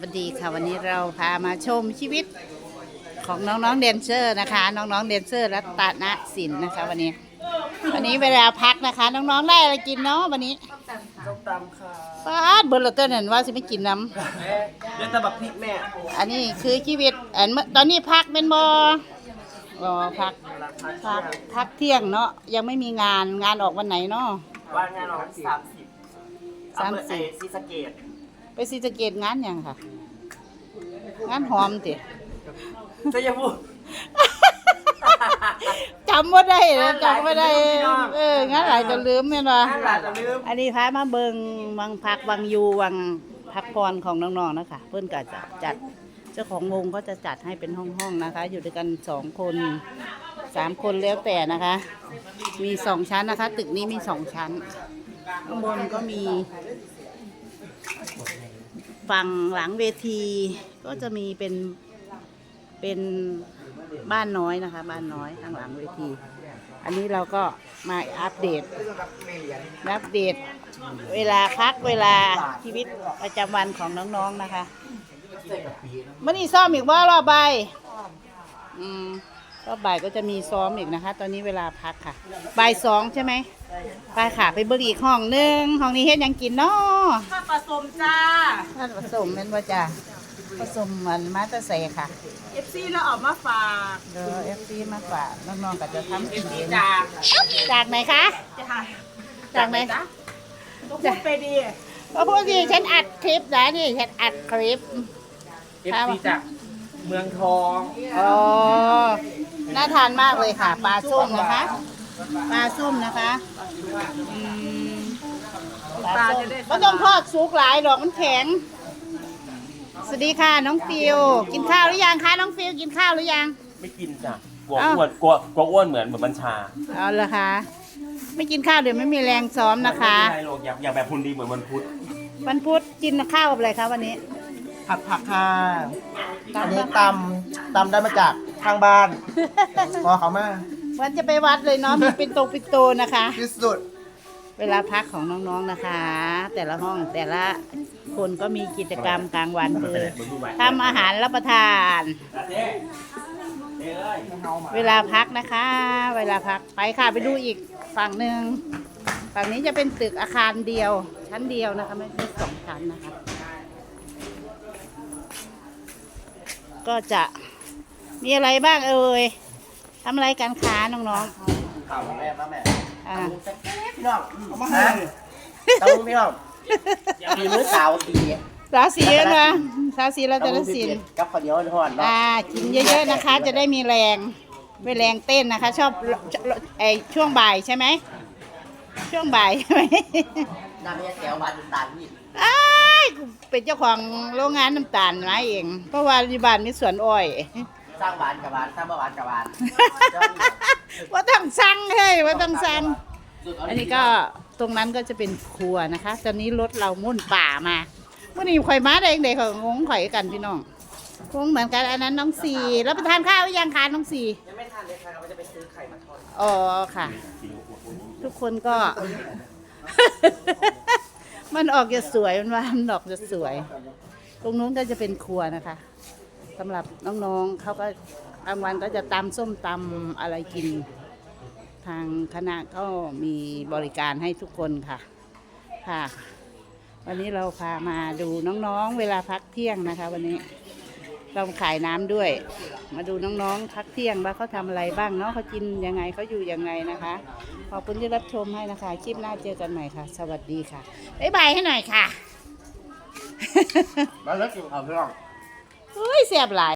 วัสดีค่ะวันนี้เราพามาชมชีวิตของน้องๆเดนเซอร์นะคะ น้องๆเดนเซอร์รัตนศิลป์นะคะ วันนี้ วันนี้เวลาพักนะคะ น้องๆได้อะไรกินเนาะวันนี้ส้มตำค่ะป้าดเบอร์ลอตเตอร์นั่นว่าสิไม่กินน้เดี๋ยวตะบักพริกแม่ำอันนี้คือชีวิตอันเมื่อตอนนี้พักเป็นบออ๋อพักพักพักเที่ยงเนาะยังไม่มีงานงานออกวันไหนเนาะว่างงานออกสามสิบสามสิบซีสะเกต ไปซีสะเกตงานหยังค่ะ งานหอมติจะอย่าพูดจำว่าได้นะงานหลายจำว่าได้จนลืมพี่น้องเอองานหลายจนลืมแม่นว่งานหลายจะลืม อันนี้พามาเบิงวังพักวังยูวังพักผ่อนของน้องๆนะคะเพื่อนก็จะจัดเจ้าของวงก็จะจัดให้เป็นห้องๆนะคะ อยู่ด้วยกันสองคนสามคนแล้วแต่นะคะ มีสองชั้นนะคะ ตึกนี้มีสองชั้น ข้างบนก็มี ฝั่งหลังเวทีก็จะมีเป็นเป็นบ้านน้อยนะคะ บ้านน้อยข้างหลังเวที อันนี้เราก็มาอัปเดตอัปเดตเวลาพักเวลาชีวิตประจำวันของน้องๆนะคะมื่อนี้ซ้อมอีกว่ารอบใบอืม รอบบ่ายก็จะมีซ้อมอีกนะคะ ตอนนี้เวลาพักค่ะ บ่ายสองใช่ไหมไปค่ะ ไปเบอร์อีกห้องหนึงห้องนี้เฮ็ดหยังกินเนาะข้าวผสมจ้าท่านผสมเป็นว่าจ้ะผสมเหมือนมาตอร์ไซค์ค่ะเอฟซีแล้วออกมาฝากเดี๋ยวเอฟซีมาฝากน้องๆก็จะทำกินเองจากจากไหนคะจ้าจากไหนจ้าต้องพูดไปดีเพราะพวกที่ฉันอัดคลิปนะนี่ฉันอัดคลิปเอฟซีจาก เมืองทองอ๋อ น่าทานมากเลยค่ะ ปลาส้มนะคะ ปลาส้มนะคะอืมปลาส้มก็ต้องทอดสุกหลายดอกมันแข็ง สวัสดีค่ะ น้องฟิว กินข้าวหรือยังคะ น้องฟิวกินข้าวหรือยัง ไม่กินจ้ะกลัวอ้าวอ้วนกลัวกลัวอ้วนเหมือนเหมือนบัญชาเอาละคะไม่กินข้าวเดี๋ยวไม่มีแรงซ้อมนะคะ ไม่เป็นไรหรอกอยากอยากแบบพุนดีเหมือนวันพุธวันพุธกินข้าวกับอะไรคะวันนี้ ผัดผักค่ะอันนี้ตำตำได้มาจากทางบ้านพอเขามาวันจะไปวัดเลยเนาะมีเป็นโตปินโตนะคะ ที่สุดเวลาพักของน้องๆนะคะ แต่ละห้องแต่ละคนก็มีกิจกรรมกลางวันคือทำอาหารรับประทาน เวลาพักนะคะ เวลาพักไปค่ะไปดูอีกฝั่งหนึ่งฝั่งนี้จะเป็นตึกอาคารเดียว ชั้นเดียวนะคะไม่ใช่สองชั้นนะคะ ก็จะมีอะไรบ้างเอ่ยทำอะไรกันคะน้องข่าวแม่ป้าแม่ๆอ่าพี่น้องเอามาให้ตำพี่น้องมีมือสาวตีสาสีนะสาสีเราจะได้สิน กับข้าวเหนียวทอดเนาะอ่ากินเยอะๆนะคะ จะได้มีแรงไม่แรงเต้นนะคะ ชอบไอช่วงบ่ายใช่ไหมช่วงบ่ายใช่ไหม น้ำเนี่ยแก้วหวานน้ำตาลนี่อ้าย กูเป็นเจ้าของโรงงานน้ำตาลมาเอง เพราะว่าที่บ้านมีสวนอ้อย สร้างหวานกับหวานสร้างบ่หวานกับหวานว่าต้องสั่งเฮ้ยว่าต้องสั่งอันนี้ก็ตรงนั้นก็จะเป็นครัวนะคะ ตอนนี้รถเรามุ่นป่ามาเมื่อนี้ข่อยมาได้ยังไงข่อยงงข่อยกันพี่น้องงงเหมือนกันอันนั้นน้องสีรับประทานข้าวหรือยังคะน้องสียังไม่ทานเลยค่ะเราจะไปซื้อไข่มาทอดอ๋อค่ะ ทุกคนก็ มันออกจะสวยมันว่ามันออกจะสวย ตรงนู้นก็จะเป็นครัวนะคะสำหรับน้องๆเขาก็กลางวันก็จะตำส้มตำอะไรกิน ทางคณะก็มีบริการให้ทุกคนค่ะค่ะ วันนี้เราพามาดูน้องๆ เวลาพักเที่ยงนะคะ วันนี้ เราขายน้ำด้วย มาดูน้องๆพักเที่ยงว่าเขาทำอะไรบ้างเนาะเขากินยังไงเขาอยู่ยังไงนะคะ ขอบคุณที่รับชมให้นะคะ คลิปหน้าเจอกันใหม่ค่ะ สวัสดีค่ะ บ๊ายบายให้หน่อยค่ะมาแล้วกินข้าวพี่น้องเฮ้ยเสียบหลาย